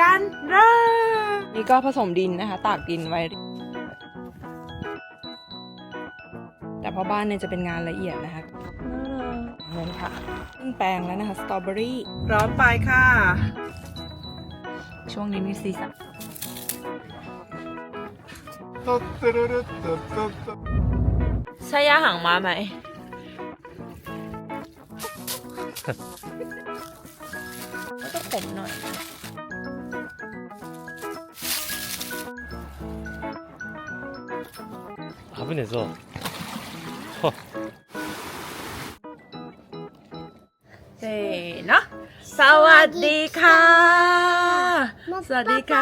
กันเลยนี่ก็ผสมดินนะคะ ตากดินไว้ แต่พอบ้านเนี่ยจะเป็นงานละเอียดนะคะเงินค่ะขึ้นแปลงแล้วนะคะ สตรอเบอรี่ร้อนไปค่ะ ช่วงนี้มีซีซั่นใช่ย่าหางม้าไหม 구분해서 허. 세나 사와디카 사와디카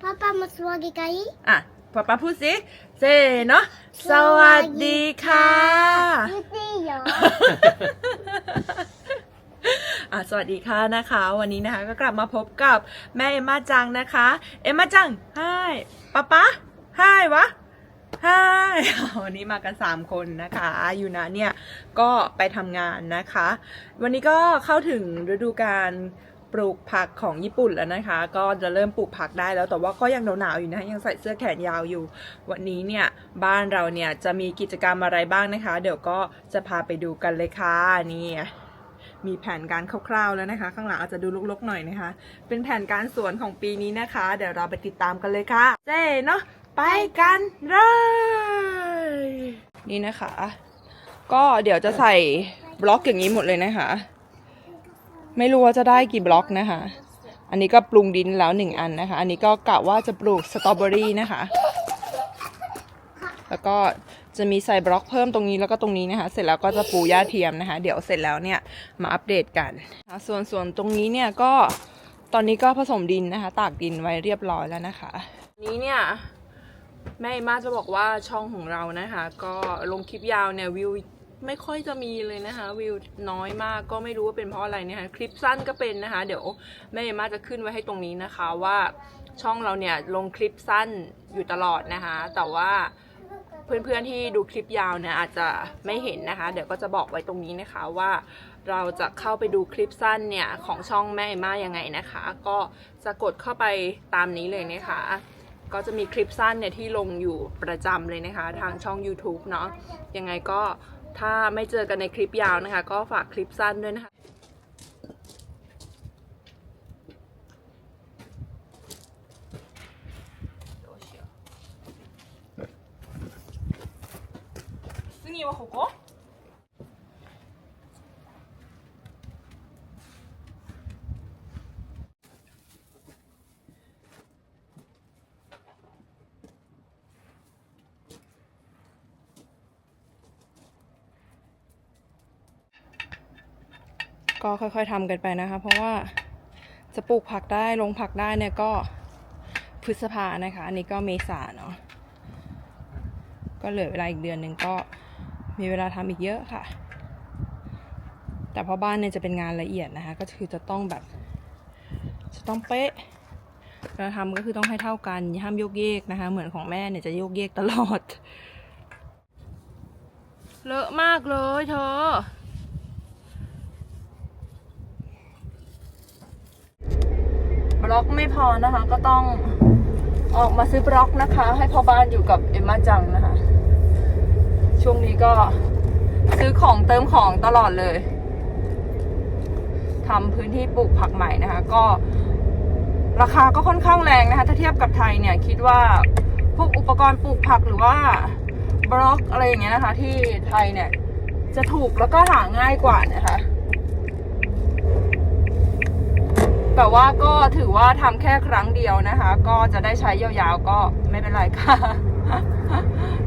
พ่อป้ามาสวัสดีไก 아 파파 푸시 세나 사와디카 ไม่ได้เหรอ อะสวัสดีค่ะนะคะ วันนี้นะคะก็กลับมาพบกับแม่เอ็มมาจังนะคะ เอ็มมาจังไฮป๊าป๊าไฮวะ ไฮวันนี้มากัน 3 คนนะคะอยู่นะเนี่ยก็ไปทำงานนะคะ วันนี้ก็เข้าถึงฤดูการปลูกผักของญี่ปุ่นแล้วนะคะ ก็จะเริ่มปลูกผักได้แล้วแต่ว่าก็ยังหนาวๆอยู่นะยังใส่เสื้อแขนยาวอยู่ วันนี้เนี่ยบ้านเราเนี่ยจะมีกิจกรรมอะไรบ้างนะคะ เดี๋ยวก็จะพาไปดูกันเลยค่ะนี่มีแผนการคร่าวๆแล้วนะคะ ข้างหลังอาจจะดูลกๆหน่อยนะคะ เป็นแผนการสวนของปีนี้นะคะ เดี๋ยวเราไปติดตามกันเลยค่ะเจ๊เนาะ ไปกันเลย นี่นะคะ ก็เดี๋ยวจะใส่บล็อกอย่างนี้หมดเลยนะคะ ไม่รู้ว่าจะได้กี่บล็อกนะคะ อันนี้ก็ปรุงดินแล้วหนึ่งอันนะคะ อันนี้ก็กะว่าจะปลูกสตรอเบอรี่นะคะ แล้วก็จะมีใส่บล็อกเพิ่มตรงนี้แล้วก็ตรงนี้นะคะ เสร็จแล้วก็จะปูหญ้าเทียมนะคะ เดี๋ยวเสร็จแล้วเนี่ยมาอัปเดตกันส่วนส่วนตรงนี้เนี่ยก็ตอนนี้ก็ผสมดินนะคะ ตากดินไว้เรียบร้อยแล้วนะคะ นี้เนี่ย แม่มาจะบอกว่าช่องของเรานะคะ ก็ลงคลิปยาวเนี่ยวิวไม่ค่อยจะมีเลยนะคะ วิวน้อยมากก็ไม่รู้ว่าเป็นเพราะอะไรนี่ยค่ะคลิปสั้นก็เป็นนะคะ เดี๋ยวแม่มาจะขึ้นไว้ให้ตรงนี้นะคะว่าช่องเราเนี่ยลงคลิปสั้นอยู่ตลอดนะคะ แต่ว่าเพื่อนๆที่ดูคลิปยาวเนี่ยอาจจะไม่เห็นนะคะ เดี๋ยวก็จะบอกไว้ตรงนี้นะคะว่าเราจะเข้าไปดูคลิปสั้นเนี่ยของช่องแม่เอมายังไงนะคะ ก็จะกดเข้าไปตามนี้เลยนะคะ ก็จะมีคลิปสั้นเนี่ยที่ลงอยู่ประจำเลยนะคะ ทางช่อง YouTube เนาะยังไงก็ถ้าไม่เจอกันในคลิปยาวนะคะ ก็ฝากคลิปสั้นด้วยนะคะ 次はここ ก็ค่อยๆทำกันไปนะคะ เพราะว่าจะปลูกผักได้ลงผักได้เนี่ยก็พฤษภานะคะ อันนี้ก็เมษาเนาะก็เหลือเวลาอีกเดือนหนึ่งก็มีเวลาทำอีกเยอะค่ะ แต่พอบ้านเนี่ยจะเป็นงานละเอียดนะคะ ก็คือจะต้องแบบ จะต้องเป๊ะเวลาทำก็คือต้องให้เท่ากันห้ามโยกเยกนะคะ เหมือนของแม่เนี่ยจะโยกเยกตลอดเลอะมากเลยเธอ ล็อกไม่พอนะคะ ก็ต้องออกมาซื้อบล็อกนะคะ ให้พ่อบ้านอยู่กับเอ็มมาจังนะคะ ช่วงนี้ก็ซื้อของเติมของตลอดเลยทำพื้นที่ปลูกผักใหม่นะคะ ก็ราคาก็ค่อนข้างแรงนะคะ ถ้าเทียบกับไทยเนี่ย คิดว่าพวกอุปกรณ์ปลูกผักหรือว่าบล็อกอะไรอย่างเงี้ยนะคะ ที่ไทยเนี่ยจะถูกแล้วก็หาง่ายกว่านะคะ แต่ว่าก็ถือว่าทำแค่ครั้งเดียวนะคะ ก็จะได้ใช้ยาวๆก็ไม่เป็นไรค่ะ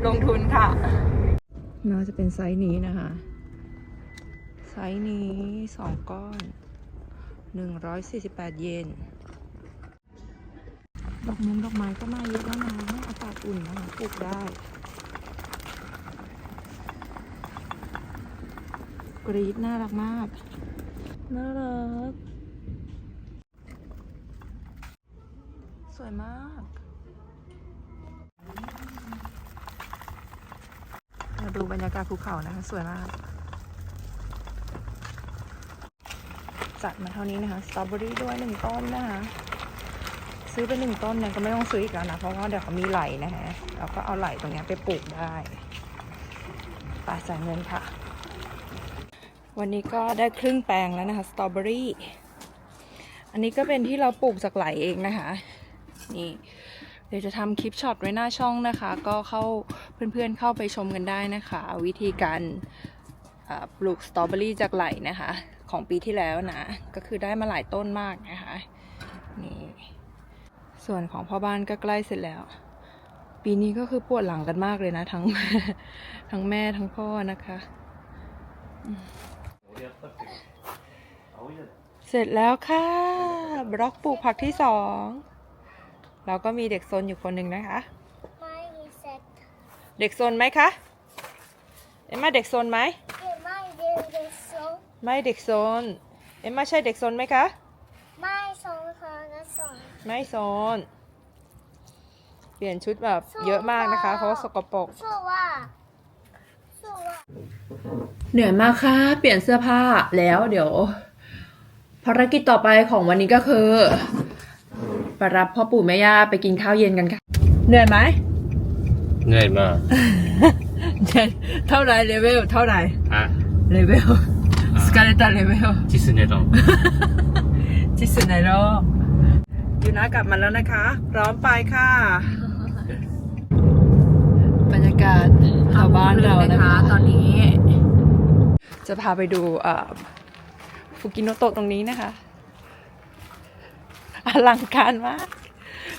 ลงทุนค่ะ น่าจะเป็นไซส์นี้นะคะ ไซส์นี้สองก้อนหนึ่งร้อยสี่สิบแปดเยน ดอกมงดอกไม้ก็มาเยอะแล้วนะอากาศอุ่นนะคะปลูกได้กรีดน่ารักมาก น่ารัก วยมากมาดูบรรยากาศภูเขานะคะ สวยมาก จัดมาเท่านี้นะคะ สตรอเบอรี่ด้วยหนึ่งต้นนะคะ ซื้อไปหนึ่งต้นเนี่ยก็ไม่ต้องซื้ออีกแล้วนะ เพราะว่าเดี๋ยวเขามีไหลนะฮะเราก็เอาไหลตรงนี้ไปปลูกได้ไป่าจ่ายเงินค่ะ วันนี้ก็ได้ครึ่งแปลงแล้วนะคะ สตรอเบอรี่ อันนี้ก็เป็นที่เราปลูกจากไหลเองนะคะ นี่เดี๋ยวจะทำคลิปช็อตไว้หน้าช่องนะคะ ก็เข้าเพื่อนๆเข้าไปชมกันได้นะคะ วิธีการปลูกสตรอเบอรี่จากไหลนะคะ ของปีที่แล้วนะ ก็คือได้มาหลายต้นมากนะคะนี่ส่วนของพ่อบ้านก็ใกล้เสร็จแล้ว ปีนี้ก็คือปวดหลังกันมากเลยนะ ทั้งทั้งแม่ทั้งพ่อนะคะ เสร็จแล้วค่ะ บล็อกปลูกผักที่สอง เราก็มีเด็กโซนอยู่คนหนึ่งนะคะ ไม่เสร็จเด็กโซนไหมคะ เอ็มมาเด็กโซนไหมเก็บไม่เดี๋ยวเดี๋ยวส่งไม่เด็กโซน เอ็มมาใช่เด็กโซนไหมคะ ไม่ส่งค่ะแล้วส่งไม่โซน เปลี่ยนชุดแบบเยอะมากนะคะ เพราะว่าสกปรกสู้ว่าสู้ว่า เหนื่อยมากค่ะ เปลี่ยนเสื้อผ้าแล้วเดี๋ยว ภารกิจต่อไปของวันนี้ก็คือ ไปรับพ่อปู่แม่ย่าไปกินข้าวเย็นกันค่ะ เหนื่อยไหมเหนื่อยมากเท่าไรเลเวลเท่าไรอะเลเวลสกาเลตาเลเวลที่สุดในโลกที่สุดในโลกยูนะกลับมาแล้วนะคะ พร้อมไปค่ะ บรรยากาศชาวบ้านเรานะคะ ตอนนี้ จะพาไปดูเอ่อฟุกิโนโตะตรงนี้นะคะ อลังการมาก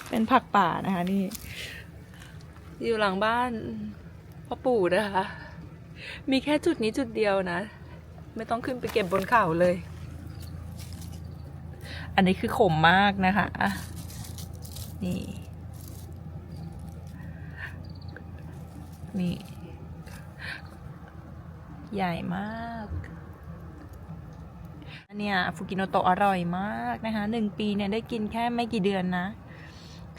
เป็นผักป่านะคะ นี่ อยู่หลังบ้านพ่อปู่นะคะ มีแค่จุดนี้จุดเดียวนะ ไม่ต้องขึ้นไปเก็บบนเขาเลย อันนี้คือขมมากนะคะนี่ นี่ ใหญ่มาก เนี่ยฟูกิโนโตะอร่อยมากนะคะหนึ่งปีเนี่ยได้กินแค่ไม่กี่เดือนนะ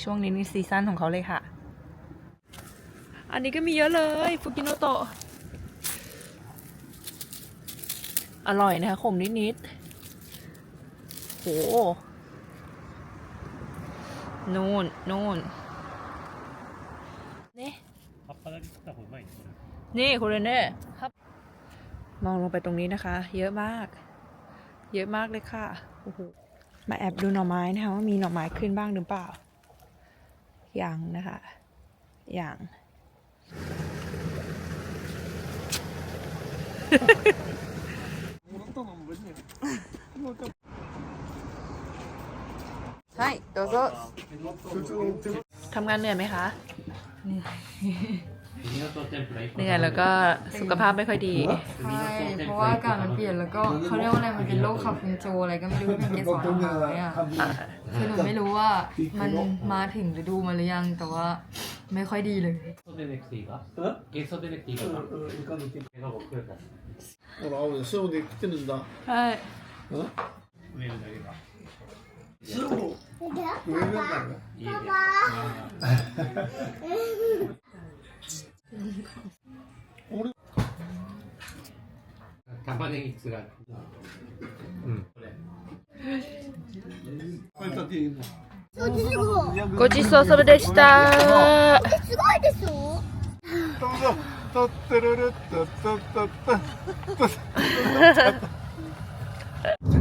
ช่วงนี้นี่ซีซั่นของเขาเลยค่ะ อันนี้ก็มีเยอะเลยฟูกิโนโตะอร่อยนะคะขมนิดๆโหนู่นนู่นนี่นี่คุณเรเน่ครับมองลงไปตรงนี้นะคะ เยอะมาก เยอะมากเลยค่ะโอ้โหมาแอบดูหน่อไม้นะคะว่ามีหน่อไม้ขึ้นบ้างหรือเปล่ายังนะคะยัง ใช่โดโซทำงานเหนื่อยไหมคะ 港天ぷら一 เหนื่อยแล้วก็สุขภาพไม่ค่อยดี ใช่ เพราะว่าอากาศมันเปลี่ยนแล้วก็เขาเรียกว่าอะไรมันเป็นโรคขับฟินโจอะไรก็ไม่รู้เป็นเกสรหไยอะคือหนูไม่รู้ว่ามันมาถึงฤดูมาหรือยังแต่ว่าไม่ค่อยดีเลยใช่ 俺玉ねぎつがうんごちそうさまでした。すごいでしょとってるるっっっっ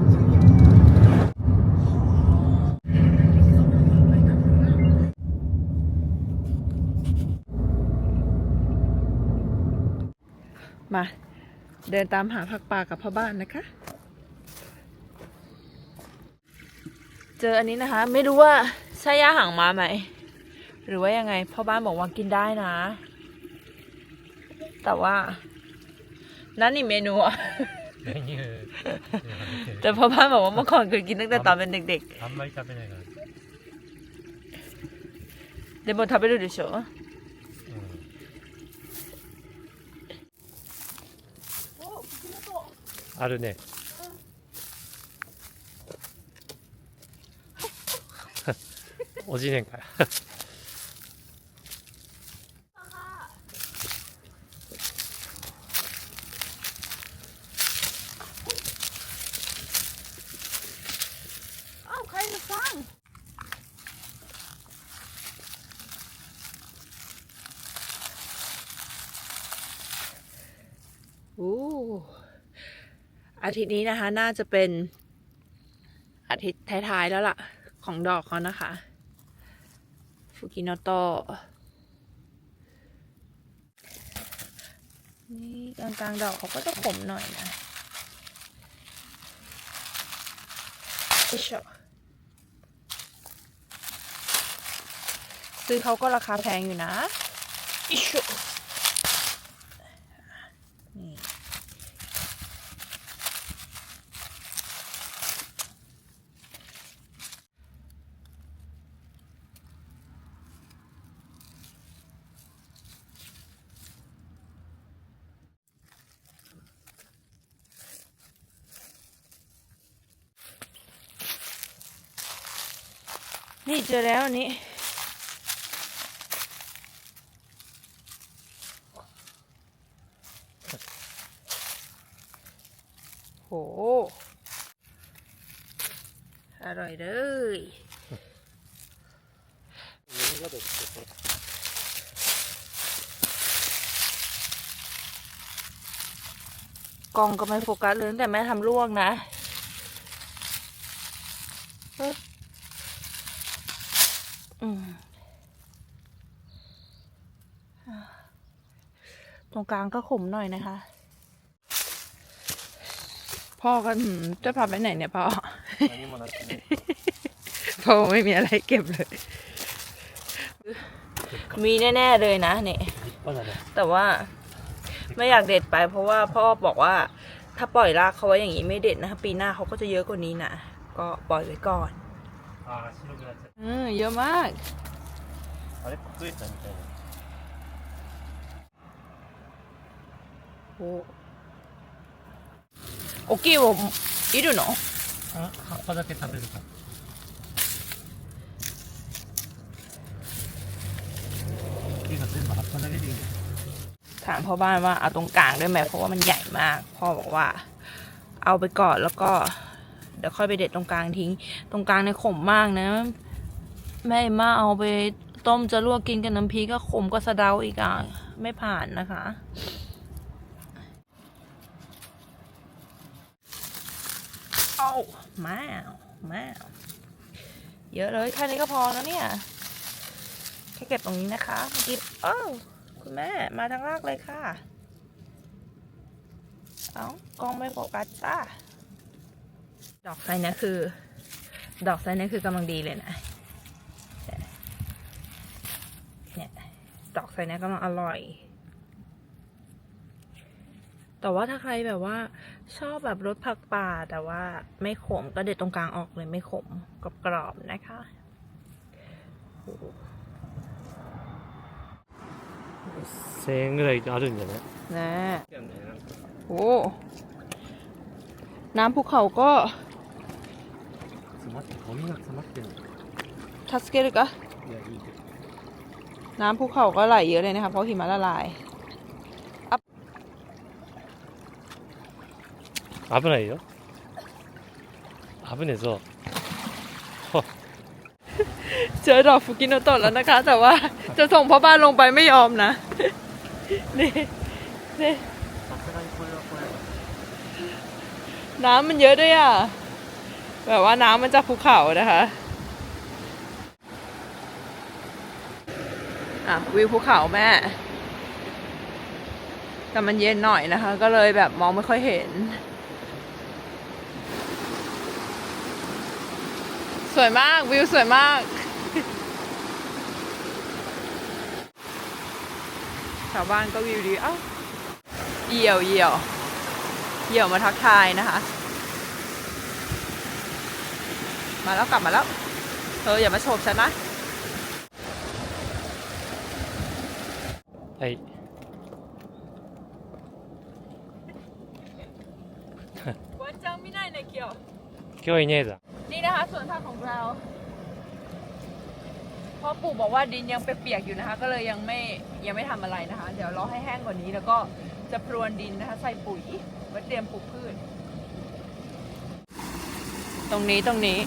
มา เดินตามหาผักป่ากับพ่อบ้านนะคะ เจออันนี้นะคะ ไม่รู้ว่าใช่ย่าหางม้าไหม หรือว่ายังไง พ่อบ้านบอกว่ากินได้นะ แต่ว่า นั่นนี่เมนูอะ メニュー แต่พ่อบ้านบอกว่าเมื่อก่อนเคยกินตั้งแต่ตอนเป็นเด็ก あんまり食べないからๆでも食べるでしょ あるね。おじねんからอู้ อาทิตย์นี้นะคะ น่าจะเป็นอาทิตย์ท้ายๆแล้วล่ะ ของดอกเขานะคะฟูกิโนโตนี่กลางๆดอกเขาก็จะขมหน่อยนะอิชอซื้อเขาก็ราคาแพงอยู่นะอิช นี่เจอแล้วอันนี้ โห อร่อยเลยกล้องก็ไม่โฟกัสเลยตั้งแต่แม่ทำลวกนะเอ้ยอืม ตรงกลางก็ขมหน่อยนะคะ พ่อก็จะพาไปไหนเนี่ยพ่อพ่อไม่มีอะไรเก็บเลย มีแน่ ๆ เลยนะเนี่ยแต่ว่าไม่อยากเด็ดไป เพราะว่าพ่อบอกว่าถ้าปล่อยรากเขาไว้อย่างนี้ไม่เด็ดนะะปีหน้าเขาก็จะเยอะกว่านี้นะก็ปล่อยไว้ก่อน ああ白くなっちゃっ อืมเยอะมาก たあれくっついたみたいな โอ้โอเคโいるのあ葉っぱだけ食べるか木が全部葉っぱだけでいいんだ ถามพ่อบ้านว่าเอาตรงกลางได้ไหมเพราะว่ามันใหญ่มาก พ่อบอกว่า เอาไปก่อนแล้วก็ เ ดี๋ยวค่อยไปเด็ดตรงกลางทิ้ง ตรงกลางเนี่ยขมมากนะแม่เอมาเอาไปต้มจะลวกกินกับน้ำพริกก็ขมกว่าสะเดาอีกอะไม่ผ่านนะคะเอามามาเยอะเลยแค่นี้ก็พอแล้วเนี่ยแค่เก็บตรงนี้นะคะเมื่อกิบเอ้าคุณแม่มาทางลากเลยค่ะ เอากล้องไม่โฟกัสจ้า ดอกไซส์เนี้คือ ดอกไซส์เนี้คือกำลังดีเลยนะ เนี่ย ดอกไซส์เนี้กำลังอร่อย แต่ว่าถ้าใครแบบว่า ชอบแบบรสผักป่าแต่ว่าไม่ขมก็เด็ดตรงกลางออกเลยไม่ขมกรอบๆนะคะ 1000円ぐらいあるんじゃない นะโอ้น้ำภูเขาก็ 詰まってゴミが詰まってる ทัสเกลกะ いやいいけど น้ำภูเขาก็ไหลเยอะเลยนะคะ เพราะหิมะละลาย 危ないよ危ねえぞ เจอดอกฟูกิโนโตะแล้วนะคะ แต่ว่าจะส่งพ่อบ้านลงไปไม่ยอมนะ นี่นี่ さすがにこれはこれ น้ำมันเยอะด้วยอ่ะ แบบว่าน้ำมันจากภูเขานะคะอะวิวภูเขาแม่ แต่มันเย็นหน่อยนะคะ ก็เลยแบบมองไม่ค่อยเห็น สวยมากวิวสวยมากชาวบ้านก็วิวดี เอ้าเหี่ยวเหี่ยวเหี่ยวมาทักทายนะคะ มาแล้วกลับมาแล้ว เอออย่ามาโฉบฉันนะไอว่าจ้าไม่ได้ในเกี่ยวเกี่ยวไอเนี่ยจ้ะนี่นะคะส่วนทางของเราพ่อปู่บอกว่าดินยังเปียกๆอยู่นะคะ ก็เลยยังไม่ยังไม่ทำอะไรนะคะ เดี๋ยวรอให้แห้งกว่านี้แล้วก็จะพรวนดินนะคะ ใส่ปุ๋ยไว้เตรียมปลูกพืช ตรงนี้ตรงนี้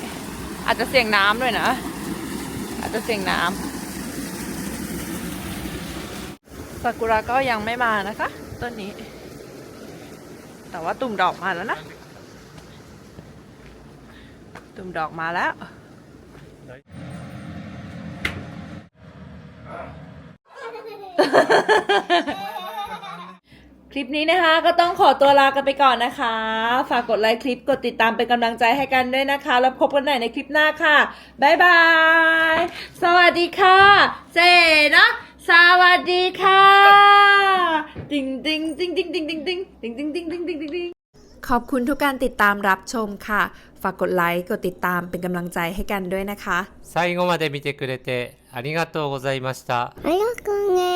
อาจจะเสี่ยงน้ำด้วยนะ อาจจะเสี่ยงน้ำซากุระก็ยังไม่มานะคะ ต้นนี้ แต่ว่าตุ่มดอกมาแล้วนะ ตุ่มดอกมาแล้ว ลิปนี้นะคะก็ต้องขอตัวลากันไปก่อนนะคะ ฝากกดไลค์คลิปกดติดตามเป็นกำลังใจให้กันด้วยนะคะ แล้วพบกันใหม่ในคลิปหน้าค่ะ บ๊ายบาย สวัสดีค่ะเจนะสวัสดีค่ะติงติงติงติงติงติงติงติงติงติงติงติงติงติงขอบคุณทุกการติดตามรับชมค่ะ ฝากกดไลค์กดติดตามเป็นกำลังใจให้กันด้วยนะคะ 最後まで見てくれてありがとうございました。ありがとう